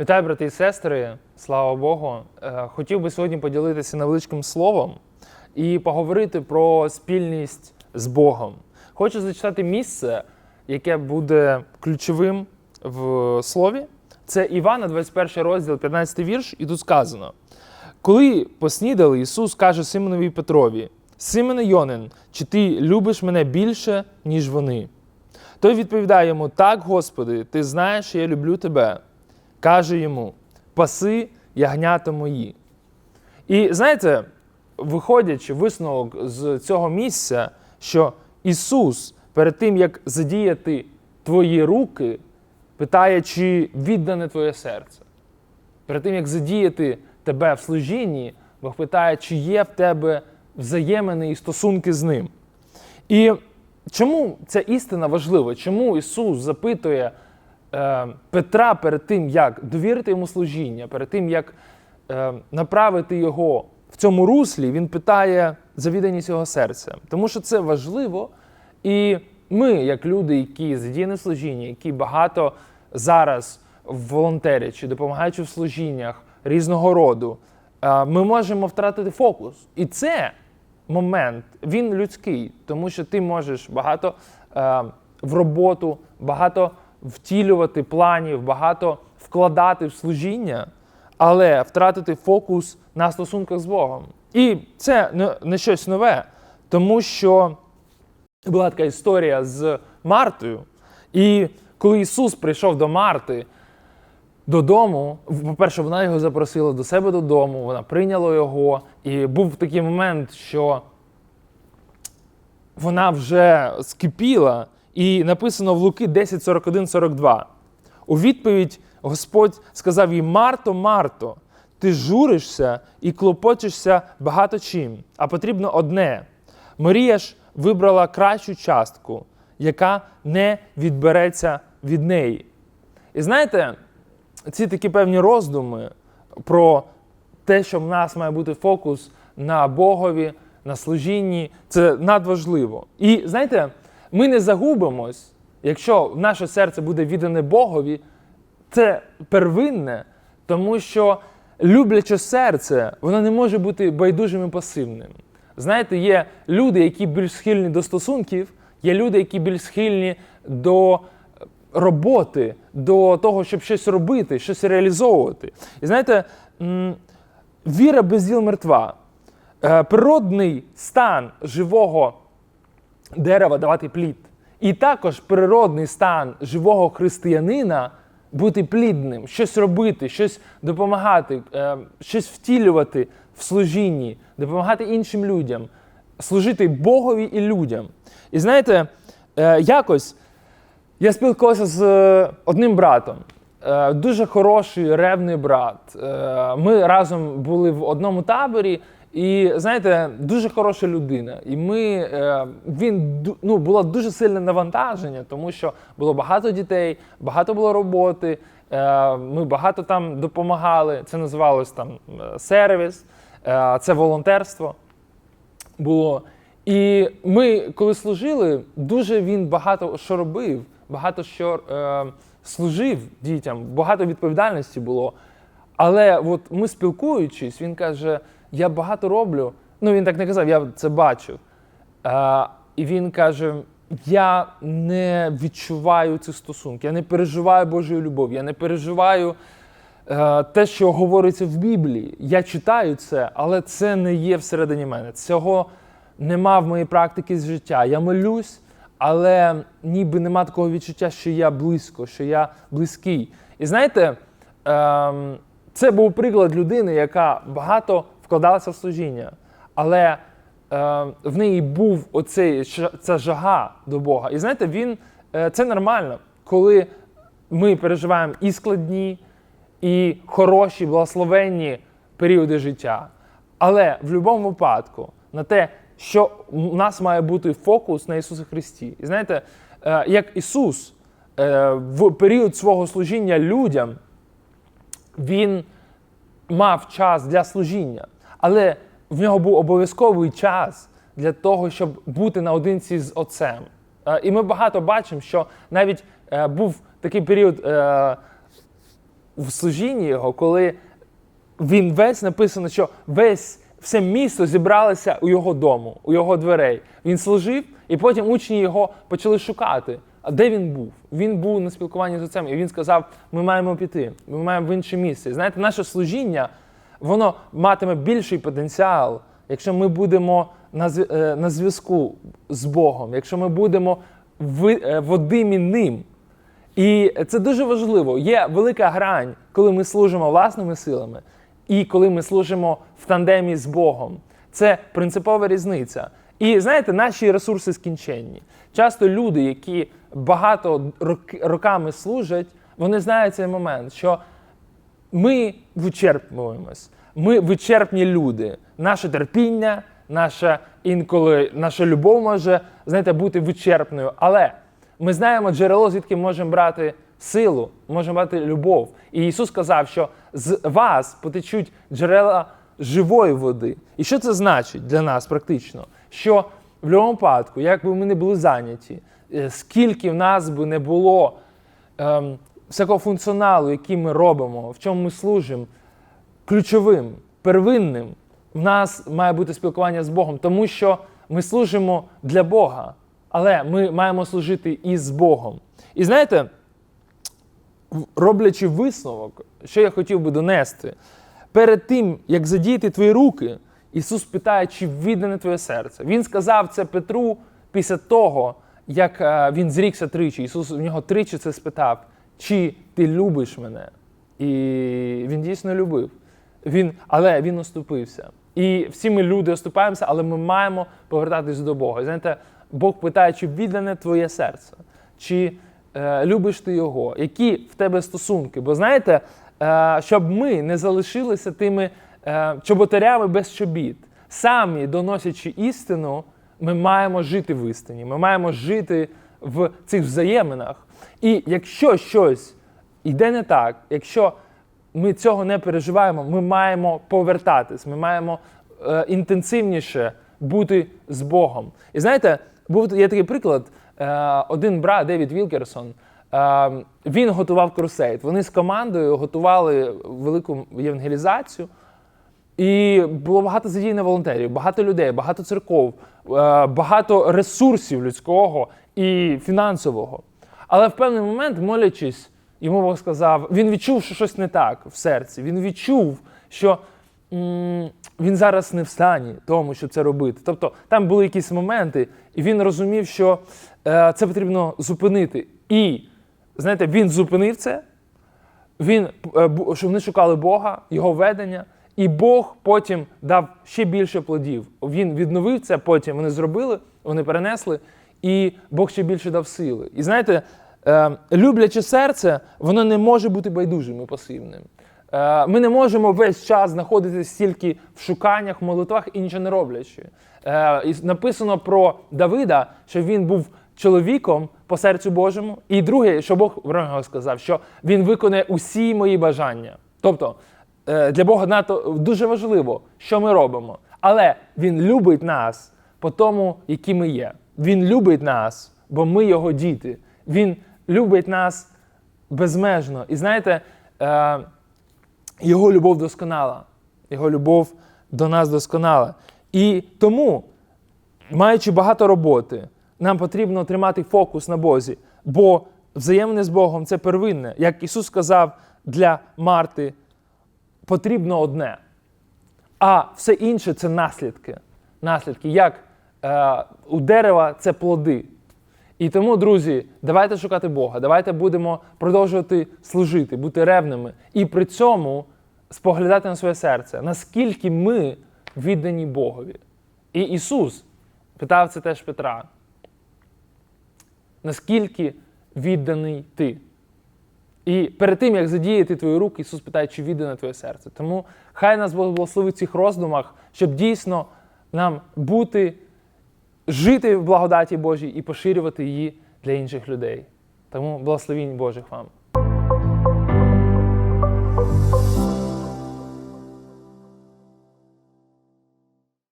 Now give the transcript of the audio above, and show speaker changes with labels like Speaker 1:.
Speaker 1: Вітаю, брати і сестри, слава Богу. Е, Хотів би сьогодні поділитися невеличким словом і поговорити про спільність з Богом. Хочу зачитати місце, яке буде ключовим в слові. Це Івана, 21 розділ, 15 вірш, і тут сказано: Коли поснідали, Ісус каже Симонові Петрові: Симоне Йонин, чи ти любиш мене більше, ніж вони? Той відповідає йому: Так, Господи, ти знаєш, що я люблю тебе. Каже йому: Паси ягнята мої. І знаєте, виходячи висновок з цього місця, що Ісус перед тим, як задіяти твої руки, питає, чи віддане твоє серце. Перед тим, як задіяти тебе в служінні, Бог питає, чи є в тебе взаємини і стосунки з ним. І чому ця істина важлива? Чому Ісус запитує Петра перед тим, як довірити йому служіння, перед тим, як е, направити його в цьому руслі, він питає за відданість його серця. Тому що це важливо. І ми, як люди, які задіяні в служінні, які багато зараз волонтерять чи допомагаючи в служіннях різного роду, е, ми можемо втратити фокус. І це момент, він людський, тому що ти можеш багато е, в роботу, багато втілювати планів, багато вкладати в служіння, але втратити фокус на стосунках з Богом. І це не, щось нове, тому що була така історія з Мартою. І коли Ісус прийшов до Марти додому, по-перше, вона його запросила до себе додому, вона прийняла його. І був такий момент, що вона вже скипіла, і написано в Луки 10, 41, 42. У відповідь Господь сказав їй: Марто, Марто, ти журишся і клопочешся багато чим, а потрібно одне. Марія ж вибрала кращу частку, яка не відбереться від неї. І знаєте, ці такі певні роздуми про те, що в нас має бути фокус на Богові, на служінні, це надважливо. І знаєте, ми не загубимось, якщо наше серце буде віддане Богові, це первинне, тому що любляче серце, воно не може бути байдужим і пасивним. Знаєте, є люди, які більш схильні до стосунків, є люди, які більш схильні до роботи, до того, щоб щось робити, щось реалізовувати. І знаєте, віра без діл мертва. Е, Природний стан живого дерева давати плід. І також природний стан живого християнина бути плідним, щось робити, щось допомагати, е, щось втілювати в служінні, допомагати іншим людям, служити Богові і людям. І знаєте, е, якось я спілкувався з е, одним братом. Дуже хороший, ревний брат. Ми разом були в одному таборі, і знаєте, дуже хороша людина. І ми е, він ну, було дуже сильне навантаження, тому що було багато дітей, багато було роботи. е, Ми багато там допомагали. Це називалось там е, сервіс, це волонтерство було. І ми, коли служили, дуже він багато що робив, багато що е, служив дітям, багато відповідальності було. Але от ми спілкуючись, він каже: я багато роблю. Ну, він так не казав, я це бачив. Е, і він каже: я не відчуваю цих стосунків, я не переживаю Божої любові, я не переживаю е, те, що говориться в Біблії. Я читаю це, але це не є всередині мене. Цього нема в моїй практиці з життя. Я молюсь, але ніби нема такого відчуття, що я близько, що я близький. І знаєте, ем, це був приклад людини, яка багато вкладалася в служіння, але е, в неї був оцей ця жага до Бога. І знаєте, він е, це нормально, коли ми переживаємо і складні, і хороші, благословенні періоди життя. Але в будь-якому випадку на те, що у нас має бути фокус на Ісусі Христі. І знаєте, е, як Ісус е, в період свого служіння людям, Він мав час для служіння, але в нього був обов'язковий час для того, щоб бути наодинці з Отцем. Е, І ми багато бачимо, що навіть е, був такий період е, в служінні його, коли він весь написано, що весь все місто зібралося у його дому, у його дверей. Він служив, і потім учні його почали шукати. А де він був? Він був на спілкуванні з отцем, і він сказав: ми маємо піти, ми маємо в інше місце. Знаєте, наше служіння воно матиме більший потенціал, якщо ми будемо на е, зв'язку з Богом, якщо ми будемо е, водимі ним. І це дуже важливо. Є велика грань, коли ми служимо власними силами, і коли ми служимо в тандемі з Богом. Це принципова різниця. І знаєте, наші ресурси скінченні. Часто люди, які багато рок- роками служать, вони знають цей момент, що ми вичерпуємось. Ми вичерпні люди. Наше терпіння, наша інколи наша любов може знаєте, бути вичерпною. Але ми знаємо джерело, звідки можемо брати силу, можемо брати любов. І Ісус сказав, що з вас потечуть джерела живої води. І що це значить для нас практично? Що в будь-якому випадку, як би ми не були зайняті, е, скільки в нас би не було ем, всякого функціоналу, який ми робимо, в чому ми служимо, ключовим, первинним в нас має бути спілкування з Богом, тому що ми служимо для Бога, але ми маємо служити і з Богом. І знаєте, роблячи висновок, що я хотів би донести, перед тим, як задіяти твої руки, Ісус питає, чи віддане твоє серце. Він сказав це Петру після того, як е, він зрікся тричі. Ісус в нього тричі це спитав, чи ти любиш мене? І він дійсно любив. Він, але він оступився. І всі ми люди оступаємося, але ми маємо повертатись до Бога. І знаєте, Бог питає, чи віддане твоє серце, чи е, любиш ти його, які в тебе стосунки. Бо знаєте, е, щоб ми не залишилися тими е, чоботарями без чобіт, самі доносячи істину, ми маємо жити в істині, ми маємо жити в цих взаєминах. І якщо щось йде не так, якщо ми цього не переживаємо, ми маємо повертатись, ми маємо е, інтенсивніше бути з Богом. І знаєте, був є такий приклад. Е, один брат Девід Вілкерсон. Е, він готував крусейд. Вони з командою готували велику євангелізацію. І було багато задіяно волонтерів, багато людей, багато церков, е, багато ресурсів людського і фінансового. Але в певний момент, молячись, йому Бог сказав, він відчув, що щось не так в серці. Він відчув, що м, він зараз не в стані тому, щоб це робити. Тобто там були якісь моменти, і він розумів, що е, це потрібно зупинити. І знаєте, він зупинив це, він, е, щоб вони шукали Бога, його ведення, і Бог потім дав ще більше плодів. Він відновив це, потім вони зробили, вони перенесли, і Бог ще більше дав сили. І знаєте, е, любляче серце, воно не може бути байдужим і пасивним. Е, Ми не можемо весь час знаходитися стільки в шуканнях, молитвах і нічого не роблячи. Е, і Написано про Давида, що він був чоловіком по серцю Божому. І друге, що Бог нього сказав, що він виконає усі мої бажання. Тобто для Бога надто дуже важливо, що ми робимо. Але Він любить нас по тому, які ми є. Він любить нас, бо ми його діти. Він любить нас безмежно. І знаєте, е, його любов досконала. Його любов до нас досконала. І тому, маючи багато роботи, нам потрібно тримати фокус на Бозі, бо взаємне з Богом це первинне. Як Ісус сказав для Марти, потрібно одне. А все інше це наслідки. Наслідки, як е, у дерева це плоди. І тому, друзі, давайте шукати Бога, давайте будемо продовжувати служити, бути ревними і при цьому споглядати на своє серце, наскільки ми віддані Богові. І Ісус питав це теж Петра. Наскільки відданий ти? І перед тим, як задіяти твої руки, Ісус питає, чи віддане твоє серце. Тому хай нас благословить в цих роздумах, щоб дійсно нам бути, жити в благодаті Божій і поширювати її для інших людей. Тому благословінь Божих вам.